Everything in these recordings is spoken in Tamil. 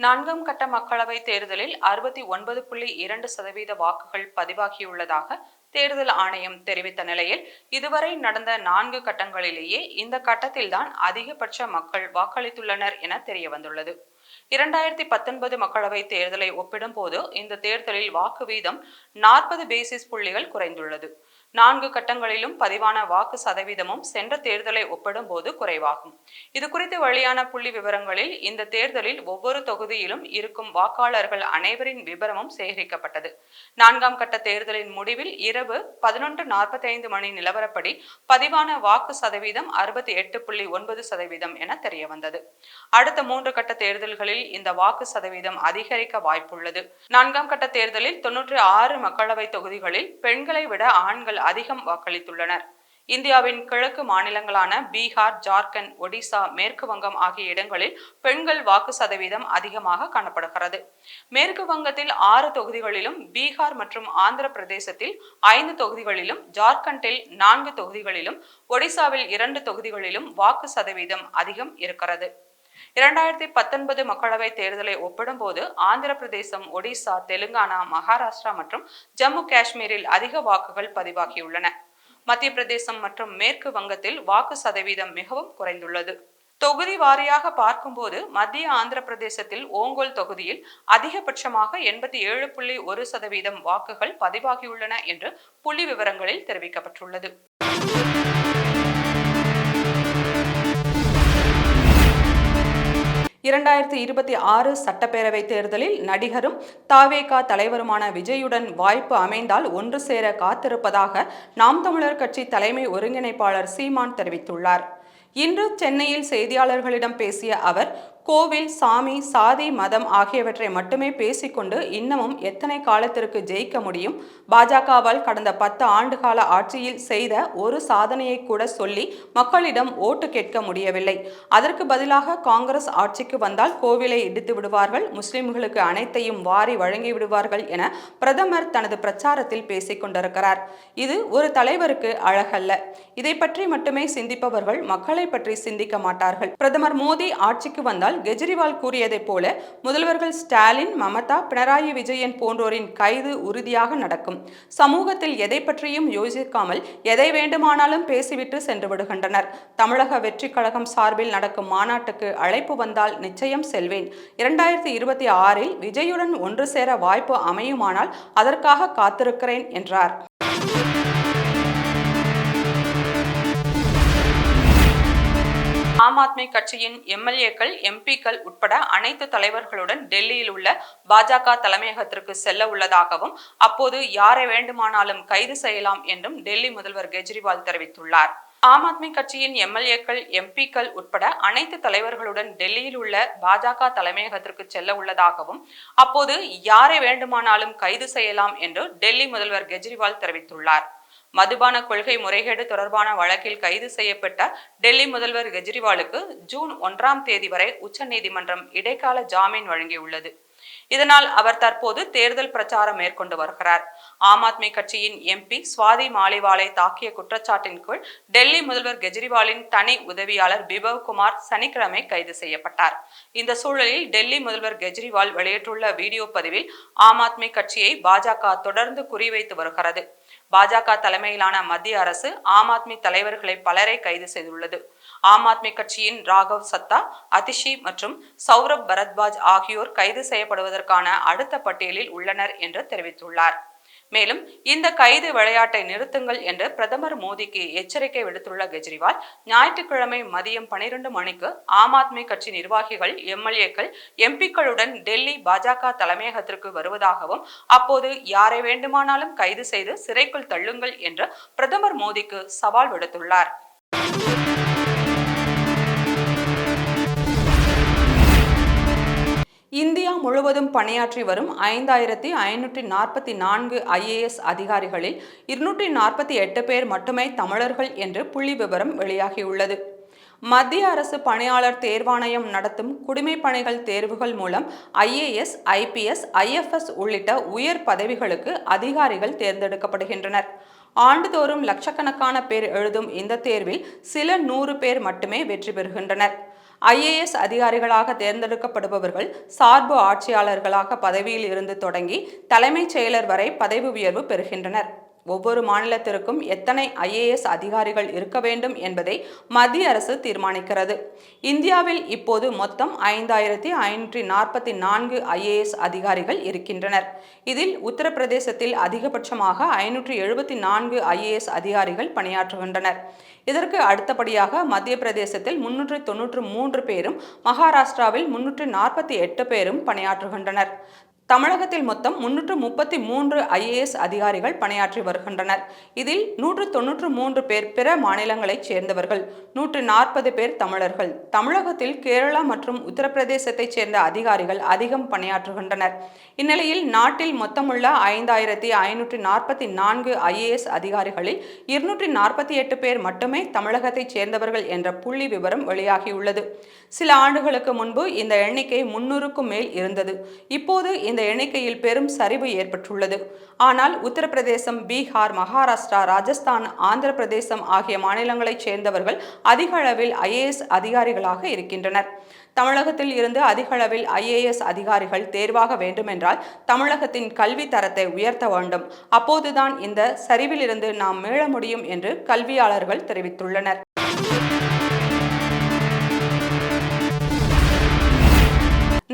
நான்காம் கட்ட மக்களவைத் தேர்தலில் அறுபத்தி ஒன்பது புள்ளி இரண்டு சதவீத வாக்குகள் பதிவாகியுள்ளதாக தேர்தல் ஆணையம் தெரிவித்த நிலையில் இதுவரை நடந்த நான்கு கட்டங்களிலேயே இந்த கட்டத்தில்தான் அதிகபட்ச மக்கள் வாக்களித்துள்ளனர் என தெரிய வந்துள்ளது இரண்டாயிரத்தி பத்தொன்பது மக்களவைத் தேர்தலை ஒப்பிடும்போது இந்த தேர்தலில் வாக்கு வீதம் நாற்பது பேசிஸ் புள்ளிகள் குறைந்துள்ளது. நான்கு கட்டங்களிலும் பதிவான வாக்கு சதவீதமும் சென்ற தேர்தலை ஒப்பிடும்போது குறைவாகும். இது குறித்து வெளியான புள்ளி விவரங்களில் இந்த தேர்தலில் ஒவ்வொரு தொகுதியிலும் இருக்கும் வாக்காளர்கள் அனைவரின் விவரமும் சேகரிக்கப்பட்டது. நான்காம் கட்ட தேர்தலின் முடிவில் இரவு பதினொன்று நாற்பத்தைந்து மணி நிலவரப்படி பதிவான வாக்கு சதவீதம் அறுபத்தி எட்டு புள்ளி ஒன்பது சதவீதம் என தெரியவந்தது. அடுத்த மூன்று கட்ட தேர்தல்களில் இந்த வாக்கு சதவீதம் அதிகரிக்க வாய்ப்புள்ளது. நான்காம் கட்ட தேர்தலில் தொன்னூற்றி ஆறு மக்களவை தொகுதிகளில் பெண்களை விட ஆண்கள் அதிகம் வாக்களித்துள்ளனர். இந்தியாவின் கிழக்கு மாநிலங்களான பீகார் ஜார்க்கண்ட் ஒடிசா மேற்கு வங்கம் ஆகிய இடங்களில் பெண்கள் வாக்கு சதவீதம் அதிகமாக காணப்படுகிறது. மேற்கு வங்கத்தில் ஆறு தொகுதிகளிலும் பீகார் மற்றும் ஆந்திர பிரதேசத்தில் ஐந்து தொகுதிகளிலும் ஜார்க்கண்டில் நான்கு தொகுதிகளிலும் ஒடிசாவில் இரண்டு தொகுதிகளிலும் வாக்கு சதவீதம் அதிகம் இருக்கிறது. இரண்டாயிரத்தி பத்தொன்பது மக்களவைத் தேர்தலை ஒப்பிடும்போது ஆந்திர பிரதேசம் ஒடிசா தெலுங்கானா மகாராஷ்டிரா மற்றும் ஜம்மு காஷ்மீரில் அதிக வாக்குகள் பதிவாகியுள்ளன. மத்திய பிரதேசம் மற்றும் மேற்கு வங்கத்தில் வாக்கு சதவீதம் மிகவும் குறைந்துள்ளது. தொகுதி வாரியாக பார்க்கும்போது மத்திய ஆந்திர பிரதேசத்தில் ஓங்கோல் தொகுதியில் அதிகபட்சமாக எண்பத்தி ஏழு புள்ளி ஒரு சதவீதம் வாக்குகள் பதிவாகியுள்ளன என்று புள்ளி விவரங்களில் தெரிவிக்கப்பட்டுள்ளது. இரண்டாயிரத்தி இருபத்தி ஆறு சட்டப்பேரவை தேர்தலில் நடிகரும் தாவேகா தலைவருமான விஜயுடன் வாய்ப்பு அமைந்தால் ஒன்று சேர காத்திருப்பதாக நாம் தமிழர் கட்சி தலைமை ஒருங்கிணைப்பாளர் சீமான் தெரிவித்துள்ளார். இன்று சென்னையில் செய்தியாளர்களிடம் பேசிய அவர் கோவில் சாமி சாதி மதம் ஆகியவற்றை மட்டுமே பேசிக்கொண்டு இன்னமும் எத்தனை காலத்திற்கு ஜெயிக்க முடியும்? பாஜகவால் கடந்த பத்து ஆண்டுகால ஆட்சியில் செய்த ஒரு சாதனையை கூட சொல்லி மக்களிடம் ஓட்டு கேட்க முடியவில்லை. அதற்கு பதிலாக காங்கிரஸ் ஆட்சிக்கு வந்தால் கோவிலை இடித்து விடுவார்கள் முஸ்லிம்களுக்கு அனைத்தையும் வாரி வழங்கி விடுவார்கள் என பிரதமர் தனது பிரச்சாரத்தில் பேசிக் கொண்டிருக்கிறார். இது ஒரு தலைவருக்கு அழகல்ல. இதை பற்றி மட்டுமே சிந்திப்பவர்கள் மக்களை பற்றி சிந்திக்க மாட்டார்கள். பிரதமர் மோடி ஆட்சிக்கு வந்தால் கெஜ்ரிவால் கூறியதைப் போல முதல்வர்கள் ஸ்டாலின் மமதா பினராயி விஜயன் போன்றோரின் கைது உறுதியாக நடக்கும். சமூகத்தில் எதை பற்றியும் யோசிக்காமல் எதை வேண்டுமானாலும் பேசிவிட்டு சென்று விடுகின்றனர். தமிழக வெற்றி கழகம் சார்பில் நடக்கும் மாநாட்டுக்கு அழைப்பு வந்தால் நிச்சயம் செல்வேன். இரண்டாயிரத்தி இருபத்தி ஆறில் விஜயுடன் ஒன்று சேர வாய்ப்பு அமையுமானால் அதற்காக காத்திருக்கிறேன் என்றார். ஆம் ஆத்மி கட்சியின் எம்எல்ஏக்கள் எம்பிக்கள் உட்பட அனைத்து தலைவர்களுடன் டெல்லியில் உள்ள பாஜக தலைமையகத்திற்கு செல்ல உள்ளதாகவும் அப்போது யாரை வேண்டுமானாலும் கைது செய்யலாம் என்றும் டெல்லி முதல்வர் கெஜ்ரிவால் தெரிவித்துள்ளார். ஆம் ஆத்மி கட்சியின் எம்எல்ஏக்கள் எம்பிக்கள் உட்பட அனைத்து தலைவர்களுடன் டெல்லியில் உள்ள பாஜக தலைமையகத்திற்கு செல்ல உள்ளதாகவும் அப்போது யாரை வேண்டுமானாலும் கைது செய்யலாம் என்று டெல்லி முதல்வர் கெஜ்ரிவால் தெரிவித்துள்ளார். மதுபான கொள்கை முறைகேடு தொடர்பான வழக்கில் கைது செய்யப்பட்ட டெல்லி முதல்வர் கெஜ்ரிவாலுக்கு ஜூன் ஒன்றாம் தேதி வரை உச்சநீதிமன்றம் இடைக்கால ஜாமீன் வழங்கியுள்ளது. இதனால் அவர் தற்போது தேர்தல் பிரச்சாரம் மேற்கொண்டு வருகிறார். ஆம் ஆத்மி கட்சியின் எம்பி சுவாதி மாலிவாலை தாக்கிய குற்றச்சாட்டின் கீழ் டெல்லி முதல்வர் கெஜ்ரிவாலின் தனி உதவியாளர் பிபவ் குமார் சனிக்கிழமை கைது செய்யப்பட்டார். இந்த சூழலில் டெல்லி முதல்வர் கெஜ்ரிவால் வெளியிட்டுள்ள வீடியோ பதிவில் ஆம் ஆத்மி கட்சியை பாஜக தொடர்ந்து குறிவைத்து வருகிறது. பாஜக தலைமையிலான மத்திய அரசு ஆம் ஆத்மி தலைவர்களை பலரை கைது செய்துள்ளது. ஆம் ஆத்மி கட்சியின் ராகவ் சத்தா அதிஷி மற்றும் சௌரப் பரத்வாஜ் ஆகியோர் கைது செய்யப்படுவதற்கான அடுத்த பட்டியலில் உள்ளனர் என்று தெரிவித்துள்ளார். மேலும் இந்த கைது விளையாட்டை நிறுத்துங்கள் என்று பிரதமர் மோடிக்கு எச்சரிக்கை விடுத்துள்ள கெஜ்ரிவால் ஞாயிற்றுக்கிழமை மதியம் பனிரெண்டு மணிக்கு ஆம் ஆத்மி கட்சி நிர்வாகிகள் எம்எல்ஏக்கள் எம்பிக்களுடன் டெல்லி பாஜக தலைமையகத்திற்கு வருவதாகவும் அப்போது யாரை வேண்டுமானாலும் கைது செய்து சிறைக்குள் தள்ளுங்கள் என்று பிரதமர் மோடிக்கு சவால் விடுத்துள்ளார். இந்தியா முழுவதும் பணியாற்றி வரும் ஐந்தாயிரத்தி ஐநூற்றி நாற்பத்தி நான்கு ஐஏஎஸ் அதிகாரிகளில் இருநூற்றி நாற்பத்தி எட்டு பேர் மட்டுமே தமிழர்கள் என்று புள்ளி விவரம் வெளியாகியுள்ளது. மத்திய அரசு பணியாளர் தேர்வாணையம் நடத்தும் குடிமை பணிகள் தேர்வுகள் மூலம் ஐஏஎஸ் ஐபிஎஸ் ஐஎஃப்எஸ் உள்ளிட்ட உயர் பதவிகளுக்கு அதிகாரிகள் தேர்ந்தெடுக்கப்படுகின்றனர். ஆண்டுதோறும் லட்சக்கணக்கான பேர் எழுதும் இந்த தேர்வில் சில நூறு பேர் மட்டுமே வெற்றி பெறுகின்றனர். ஐஏஎஸ் அதிகாரிகளாக தேர்ந்தெடுக்கப்படுபவர்கள் சார்பு ஆட்சியாளர்களாக பதவியில் இருந்து தொடங்கி தலைமைச் செயலர் வரை பதவி உயர்வு பெறுகின்றனர். ஒவ்வொரு மாநிலத்திற்கும் எத்தனை ஐஏஎஸ் அதிகாரிகள் இருக்க வேண்டும் என்பதை மத்திய அரசு தீர்மானிக்கிறது. இந்தியாவில் இப்போது மொத்தம் ஐந்தாயிரத்தி ஐநூற்றி நாற்பத்தி நான்கு ஐஏஎஸ் அதிகாரிகள் இருக்கின்றனர். இதில் உத்தரப்பிரதேசத்தில் அதிகபட்சமாக ஐநூற்றி எழுபத்தி நான்கு ஐஏஎஸ் அதிகாரிகள் பணியாற்றுகின்றனர். இதற்கு அடுத்தபடியாக மத்திய பிரதேசத்தில் முன்னூற்று தொன்னூற்று மூன்று பேரும் மகாராஷ்டிராவில் முன்னூற்று நாற்பத்தி எட்டு பேரும் பணியாற்றுகின்றனர். தமிழகத்தில் மொத்தம் முன்னூற்று முப்பத்தி மூன்று ஐஏஎஸ் அதிகாரிகள் பணியாற்றி வருகின்றனர். இதில் நூற்று தொன்னூற்று மூன்று பேர் பிற மாநிலங்களைச் சேர்ந்தவர்கள் நூற்று நாற்பது பேர் தமிழர்கள். தமிழகத்தில் கேரளா மற்றும் உத்தரப்பிரதேசத்தைச் சேர்ந்த அதிகாரிகள் அதிகம் பணியாற்றுகின்றனர். இந்நிலையில் நாட்டில் மொத்தமுள்ள ஐந்தாயிரத்தி ஐநூற்றி நாற்பத்தி நான்கு ஐஏஎஸ் அதிகாரிகளில் இருநூற்றி நாற்பத்தி எட்டு பேர் மட்டுமே தமிழகத்தைச் சேர்ந்தவர்கள் என்ற புள்ளி விவரம் வெளியாகியுள்ளது. சில ஆண்டுகளுக்கு முன்பு இந்த எண்ணிக்கை முன்னூறுக்கும் மேல் இருந்தது. இப்போது இந்த எண்ணிக்கையில் பெரும் சரிவு ஏற்பட்டுள்ளது. ஆனால் உத்தரப்பிரதேசம் பீகார் மகாராஷ்டிரா ராஜஸ்தான் ஆந்திர பிரதேசம் ஆகிய மாநிலங்களைச் சேர்ந்தவர்கள் அதிக அளவில் ஐஏஎஸ் அதிகாரிகளாக இருக்கின்றனர். தமிழகத்தில் இருந்து அதிக அளவில் ஐஏஎஸ் அதிகாரிகள் தேர்வாக வேண்டுமென்றால் தமிழகத்தின் கல்வி தரத்தை உயர்த்த வேண்டும். அப்போதுதான் இந்த சரிவிலிருந்து நாம் மீள முடியும் என்று கல்வியாளர்கள் தெரிவித்துள்ளனர்.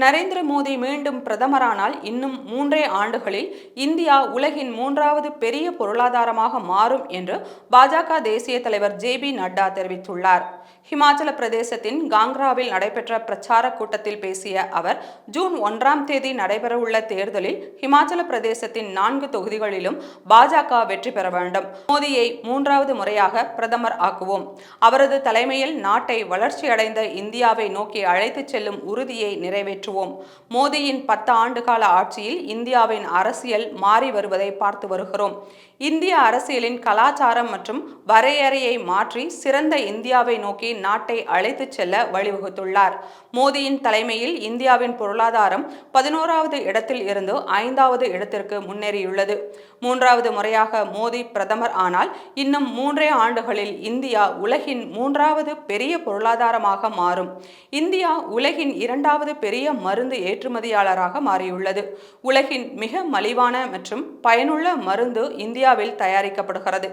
நரேந்திர மோடி மீண்டும் பிரதமரானால் இன்னும் மூன்றே ஆண்டுகளில் இந்தியா உலகின் மூன்றாவது பெரிய பொருளாதாரமாக மாறும் என்று பாஜக தேசிய தலைவர் ஜே பி நட்டா தெரிவித்துள்ளார். ஹிமாச்சல பிரதேசத்தின் காங்ராவில் நடைபெற்ற பிரச்சார கூட்டத்தில் பேசிய அவர் ஜூன் ஒன்றாம் தேதி நடைபெறவுள்ள தேர்தலில் ஹிமாச்சல பிரதேசத்தின் நான்கு தொகுதிகளிலும் பாஜக வெற்றி பெற வேண்டும். மோடியை மூன்றாவது முறையாக பிரதமர் ஆக்குவோம். அவரது தலைமையில் நாட்டை வளர்ச்சியடைந்த இந்தியாவை நோக்கி அழைத்துச் செல்லும் உறுதியை நிறைவேற்றுவோம். மோடியின் பத்து ஆண்டுகால ஆட்சியில் இந்தியாவின் அரசியல் மாறி வருவதை பார்த்து வருகிறோம். இந்திய அரசியலின் கலாச்சாரம் மற்றும் வரையறையை மாற்றி சிறந்த இந்தியாவை நோக்கி நாட்டை அழைத்துச் செல்ல வழிவகுத்துள்ளார். மோடியின் தலைமையில் இந்தியாவின் பொருளாதாரம் பதினோராவது இடத்தில் இருந்து ஐந்தாவது இடத்திற்கு முன்னேறியுள்ளது. மூன்றாவது முறையாக மோடி பிரதமர் ஆனால் இன்னும் மூன்றே ஆண்டுகளில் இந்தியா உலகின் மூன்றாவது பெரிய பொருளாதாரமாக மாறும். இந்தியா உலகின் இரண்டாவது பெரிய மருந்து ஏற்றுமதியாளராக மாறியுள்ளது. உலகின் மிக மலிவான மற்றும் பயனுள்ள மருந்து இந்தியாவில் தயாரிக்கப்படுகிறது.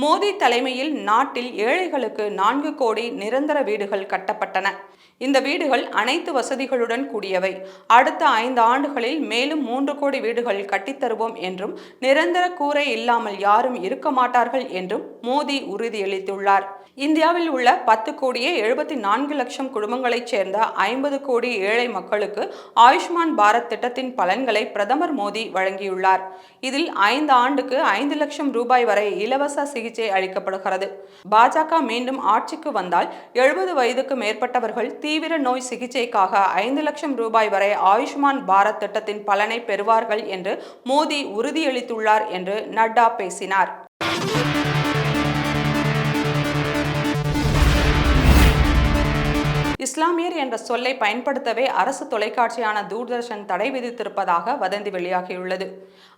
மோடி தலைமையில் நாட்டில் ஏழைகளுக்கு நான்கு கோடி நிரந்தர வீடுகள் கட்டப்பட்டன. இந்த வீடுகள் அனைத்து வசதிகளுடன் கூடியவை. அடுத்த ஐந்து ஆண்டுகளில் மேலும் மூன்று கோடி வீடுகள் கட்டித்தருவோம் என்றும் நிரந்தர கூரை இல்லாமல் யாரும் இருக்க மாட்டார்கள் என்றும் மோடி உறுதியளித்துள்ளார். இந்தியாவில் உள்ள பத்து கோடியே எழுபத்தி நான்கு லட்சம் குடும்பங்களைச் சேர்ந்த ஐம்பது கோடி ஏழை மக்களுக்கு ஆயுஷ்மான் பாரத் திட்டத்தின் பலன்களை பிரதமர் மோடி வழங்கியுள்ளார். இதில் ஐந்து ஆண்டுக்கு ஐந்து லட்சம் ரூபாய் வரை இலவச சிகிச்சை அளிக்கப்படுகிறது. பாஜக மீண்டும் ஆட்சிக்கு வந்தால் எழுபது வயதுக்கு மேற்பட்டவர்கள் தீவிர நோய் சிகிச்சைக்காக ஐந்து லட்சம் ரூபாய் வரை ஆயுஷ்மான் பாரத் திட்டத்தின் பலனை பெறுவார்கள் என்று மோடி உறுதியளித்துள்ளார் என்று நட்டா பேசினார். இஸ்லாமியர் என்ற சொல்லை பயன்படுத்தவே அரசு தொலைக்காட்சியான தூர்தர்ஷன் தடை விதித்திருப்பதாக வதந்தி வெளியாகியுள்ளது.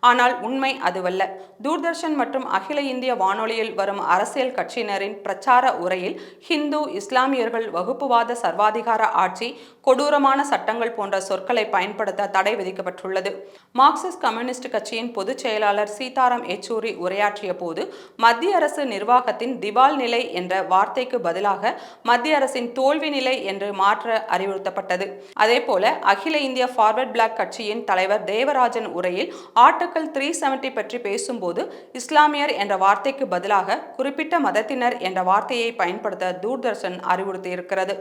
ஆனால் உண்மை அதுவல்ல. தூர்தர்ஷன் மற்றும் அகில இந்திய வானொலியில் வரும் அரசியல் கட்சியினரின் பிரச்சார உரையில் ஹிந்து இஸ்லாமியர்கள் வகுப்புவாத சர்வாதிகார ஆட்சி கொடூரமான சட்டங்கள் போன்ற சொற்களை பயன்படுத்த தடை விதிக்கப்பட்டுள்ளது. மார்க்சிஸ்ட் கம்யூனிஸ்ட் கட்சியின் பொதுச் செயலாளர் சீதாராம் யெச்சூரி உரையாற்றிய போது மத்திய அரசு நிர்வாகத்தின் திவால் நிலை என்ற வார்த்தைக்கு பதிலாக மத்திய அரசின் தோல்வி நிலை என்று மாற்ற அறிவுறுத்தப்பட்டது. அதேபோல அகில இந்திய ஃபார்வர்ட் பிளாக் கட்சியின் தலைவர் தேவராஜன் உரையில் ஆர்டிகல் த்ரீ செவன்டி பற்றி பேசும்போது இஸ்லாமியர் என்ற வார்த்தைக்கு பதிலாக குறிப்பிட்ட மதத்தினர் என்ற வார்த்தையை பயன்படுத்த தூர்தர்ஷன் அறிவுறுத்தியிருக்கிறது.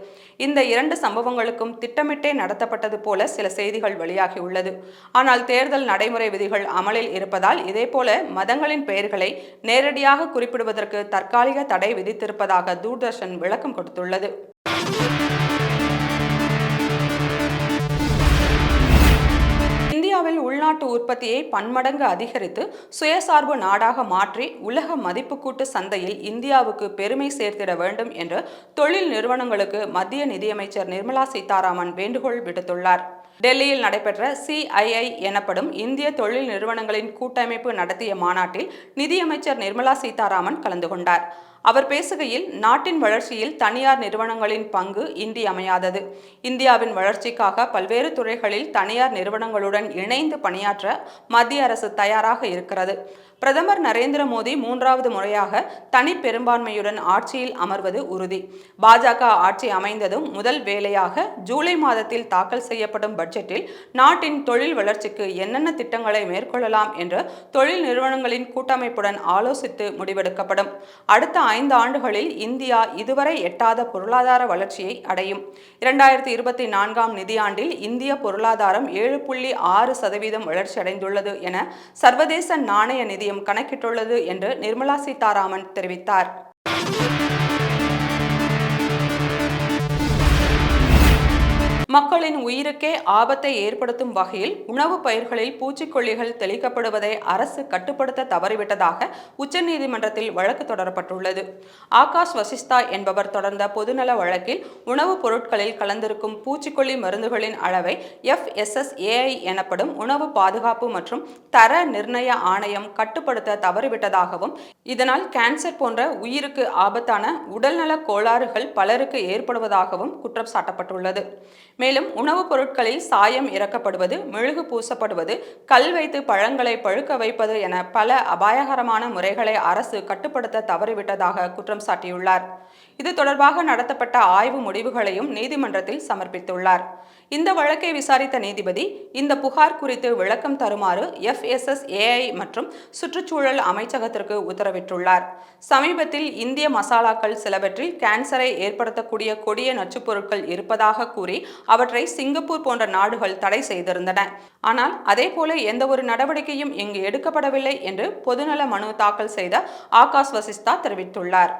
இந்த இரண்டு சம்பவங்களுக்கும் திட்டமிட்டே நடத்தப்பட்டது போல சில செய்திகள் வெளியாகியுள்ளது ஆனால் தேர்தல் நடைமுறை விதிகள் அமலில் இருப்பதால் இதேபோல மதங்களின் பெயர்களை நேரடியாக குறிப்பிடுவதற்கு தற்காலிக தடை விதித்திருப்பதாக தூர்தர்ஷன் விளக்கம் கொடுத்துள்ளது. உள்நாட்டு உற்பத்தியை பன்மடங்கு அதிகரித்து சுயசார்பு நாடாக மாற்றி உலக மதிப்புக்கூட்டு சந்தையில் இந்தியாவுக்கு பெருமை சேர்த்திட வேண்டும் என்று தொழில் நிறுவனங்களுக்கு மத்திய நிதியமைச்சர் நிர்மலா சீதாராமன் வேண்டுகோள் விடுத்துள்ளார். டெல்லியில் நடைபெற்ற சிஐஐ எனப்படும் இந்திய தொழில் நிறுவனங்களின் கூட்டமைப்பு நடத்திய மாநாட்டில் நிதியமைச்சர் நிர்மலா சீதாராமன் கலந்து கொண்டார். அவர் பேசுகையில் நாட்டின் வளர்ச்சியில் தனியார் நிறுவனங்களின் பங்கு இன்றியமையாதது இந்தியாவின் வளர்ச்சிக்காக பல்வேறு துறைகளில் தனியார் நிறுவனங்களுடன் இணைந்து பணியாற்ற மத்திய அரசு தயாராக இருக்கிறது. பிரதமர் நரேந்திர மோடி மூன்றாவது முறையாக தனி பெரும்பான்மையுடன் ஆட்சியில் அமர்வது உறுதி. பாஜக ஆட்சி அமைந்ததும் முதல் வேலையாக ஜூலை மாதத்தில் தாக்கல் செய்யப்படும் பட்ஜெட்டில் நாட்டின் தொழில் வளர்ச்சிக்கு என்னென்ன திட்டங்களை மேற்கொள்ளலாம் என்று தொழில் நிறுவனங்களின் கூட்டமைப்புடன் ஆலோசித்து முடிவெடுக்கப்படும். அடுத்த ஐந்து ஆண்டுகளில் இந்தியா இதுவரை எட்டாத பொருளாதார வளர்ச்சியை அடையும். இரண்டாயிரத்தி இருபத்தி நான்காம் நிதியாண்டில் இந்திய பொருளாதாரம் ஏழு புள்ளி ஆறு சதவீதம் வளர்ச்சியடைந்துள்ளது என சர்வதேச நாணய நிதியம் கணக்கிட்டுள்ளது என்று நிர்மலா சீதாராமன் தெரிவித்தார். மக்களின் உயிருக்கே ஆபத்தை ஏற்படுத்தும் வகையில் உணவு பயிர்களில் பூச்சிக்கொல்லிகள் தெளிக்கப்படுவதை அரசு கட்டுப்படுத்த தவறிவிட்டதாக உச்சநீதிமன்றத்தில் வழக்கு தொடரப்பட்டுள்ளது. ஆகாஷ் வசிஸ்தா என்பவர் தொடர்ந்த பொதுநல வழக்கில் உணவுப் பொருட்களில் கலந்திருக்கும் பூச்சிக்கொல்லி மருந்துகளின் அளவை எஃப்எஸ்எஸ்ஏஐ எனப்படும் உணவு பாதுகாப்பு மற்றும் தர நிர்ணய ஆணையம் கட்டுப்படுத்த தவறிவிட்டதாகவும் இதனால் கேன்சர் போன்ற உயிருக்கு ஆபத்தான உடல்நல கோளாறுகள் பலருக்கு ஏற்படுவதாகவும் குற்றம் சாட்டப்பட்டுள்ளது மேலும் உணவுப் பொருட்களில் சாயம் இறக்கப்படுவது மெழுகு பூசப்படுவது கல் வைத்து பழங்களை பழுக்க வைப்பது என பல அபாயகரமான முறைகளை அரசு கட்டுப்படுத்த தவறிவிட்டதாக குற்றம் சாட்டியுள்ளார். இது தொடர்பாக நடத்தப்பட்ட ஆய்வு முடிவுகளையும் நீதிமன்றத்தில் சமர்ப்பித்துள்ளார். இந்த வழக்கை விசாரித்த நீதிபதி இந்த புகார் குறித்து விளக்கம் தருமாறு எஃப்எஸ்எஸ்ஏஐ மற்றும் சுற்றுச்சூழல் அமைச்சகத்திற்கு உத்தரவிட்டுள்ளார். சமீபத்தில் இந்திய மசாலாக்கள் சிலவற்றில் கேன்சரை ஏற்படுத்தக்கூடிய கொடிய நச்சுப்பொருட்கள் இருப்பதாக கூறி அவற்றை சிங்கப்பூர் போன்ற நாடுகள் தடை செய்திருந்தன. ஆனால் அதேபோல எந்த ஒரு நடவடிக்கையும் இங்கு எடுக்கப்படவில்லை என்று பொதுநல மனு தாக்கல் செய்த ஆகாஷ் வசிஸ்தா தெரிவித்துள்ளார்.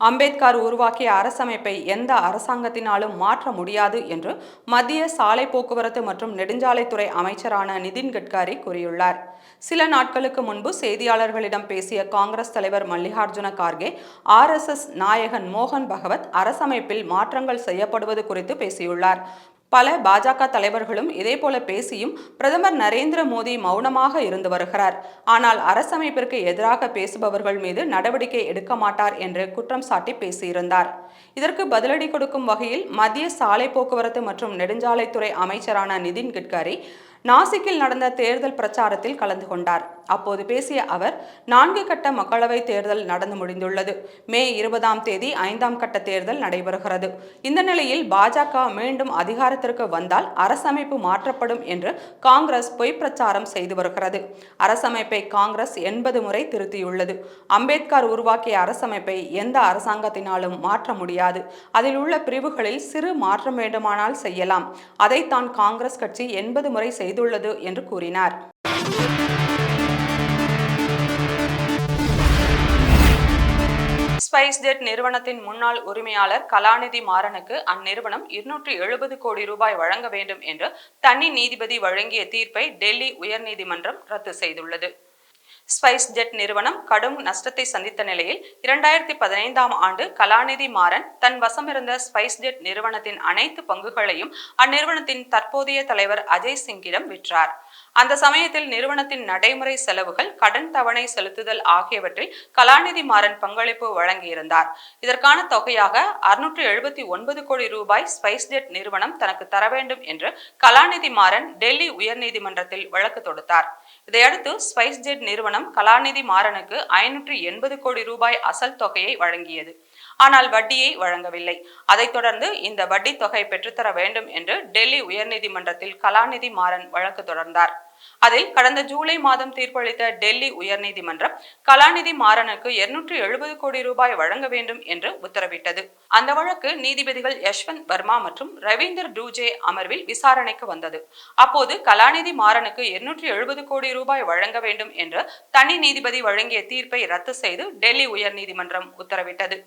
அம்பேத்கர் உருவாக்கிய அரசமைப்பை எந்த அரசாங்கத்தினாலும் மாற்ற முடியாது என்று மத்திய சாலை போக்குவரத்து மற்றும் நெடுஞ்சாலைத்துறை அமைச்சரான நிதின் கட்காரி கூறியுள்ளார். சில நாட்களுக்கு முன்பு செய்தியாளர்களிடம் பேசிய காங்கிரஸ் தலைவர் மல்லிகார்ஜுன கார்கே ஆர்எஸ்எஸ் நாயகன் மோகன் பகவத் அரசமைப்பில் மாற்றங்கள் செய்யப்படுவது குறித்து பேசியுள்ளார். பல பாஜக தலைவர்களும் இதேபோல பேசியும் பிரதமர் நரேந்திர மோடி மௌனமாக இருந்து வருகிறார். ஆனால் அரசமைப்பிற்கு எதிராக பேசுபவர்கள் மீது நடவடிக்கை எடுக்க மாட்டார் என்று குற்றம் சாட்டி பேசியிருந்தார். இதற்கு பதிலடி கொடுக்கும் வகையில் மத்திய சாலை போக்குவரத்து மற்றும் நெடுஞ்சாலைத்துறை அமைச்சரான நிதின் கட்கரி நாசிக்கில் நடந்த தேர்தல் பிரச்சாரத்தில் கலந்து கொண்டார். அப்போது பேசிய அவர் நான்கு கட்ட மக்களவை தேர்தல் நடந்து முடிந்துள்ளது. மே இருபதாம் தேதி ஐந்தாம் கட்ட தேர்தல் நடைபெறுகிறது. இந்த நிலையில் பாஜக மீண்டும் அதிகாரத்திற்கு வந்தால் அரசமைப்பு மாற்றப்படும் என்று காங்கிரஸ் பொய் பிரச்சாரம் செய்து வருகிறது. அரசமைப்பை காங்கிரஸ் எண்பது முறை திருத்தியுள்ளது. அம்பேத்கர் உருவாக்கிய அரசமைப்பை எந்த அரசாங்கத்தினாலும் மாற்ற முடியாது. அதில் உள்ள பிரிவுகளில் சிறு மாற்றம் வேண்டுமானால் செய்யலாம். அதைத்தான் காங்கிரஸ் கட்சி எண்பது முறை செய்துள்ளது என்று கூறினார். ஸ்பைஸ் ஜெட் நிறுவனத்தின் முன்னாள் உரிமையாளர் கலாநிதி மாறனுக்கு அந்நிறுவனம் இருநூற்றி எழுபது கோடி ரூபாய் வழங்க வேண்டும் என்று தனி நீதிபதி வழங்கிய தீர்ப்பை டெல்லி உயர்நீதிமன்றம் ரத்து செய்துள்ளது. ஸ்பைஸ் ஜெட் நிறுவனம் கடும் நஷ்டத்தை சந்தித்த நிலையில் இரண்டாயிரத்தி பதினைந்தாம் ஆண்டு கலாநிதி மாறன் தன் வசமிருந்த ஸ்பைஸ் ஜெட் நிறுவனத்தின் அனைத்து பங்குகளையும் அந்நிறுவனத்தின் தற்போதைய தலைவர் அஜய் சிங்கிடம் விற்றார். அந்த சமயத்தில் நிறுவனத்தின் நடைமுறை செலவுகள் கடன் தவணை செலுத்துதல் ஆகியவற்றில் கலாநிதி மாறன் பங்களிப்பு வழங்கியிருந்தார். இதற்கான தொகையாக அறுநூற்று எழுபத்தி ஒன்பது கோடி ரூபாய் ஸ்பைஸ் ஜெட் நிறுவனம் தனக்கு தர வேண்டும் என்று கலாநிதி மாறன் டெல்லி உயர்நீதிமன்றத்தில் வழக்கு தொடுத்தார். இதையடுத்து ஸ்பைஸ் ஜெட் நிறுவனம் கலாநிதி மாறனுக்கு ஐநூற்றி எண்பது கோடி ரூபாய் அசல் தொகையை வழங்கியது. ஆனால் வட்டியை வழங்கவில்லை. அதைத் தொடர்ந்து இந்த வட்டி தொகை பெற்றுத்தர வேண்டும் என்று டெல்லி உயர்நீதிமன்றத்தில் கலாநிதி மாறன் வழக்கு தொடர்ந்தார். அதில் கடந்த ஜூலை மாதம் தீர்ப்பளித்த டெல்லி உயர்நீதிமன்றம் கலாநிதி மாறனுக்கு இருநூற்றி எழுபது கோடி ரூபாய் வழங்க வேண்டும் என்று உத்தரவிட்டது. அந்த வழக்கு நீதிபதிகள் யஷ்வந்த் வர்மா மற்றும் ரவீந்தர் டூஜே அமர்வில் விசாரணைக்கு வந்தது. அப்போது கலாநிதி மாறனுக்கு இருநூற்றி எழுபது கோடி ரூபாய் வழங்க வேண்டும் என்று தனி நீதிபதி வழங்கிய தீர்ப்பை ரத்து செய்து டெல்லி உயர்நீதிமன்றம் உத்தரவிட்டது.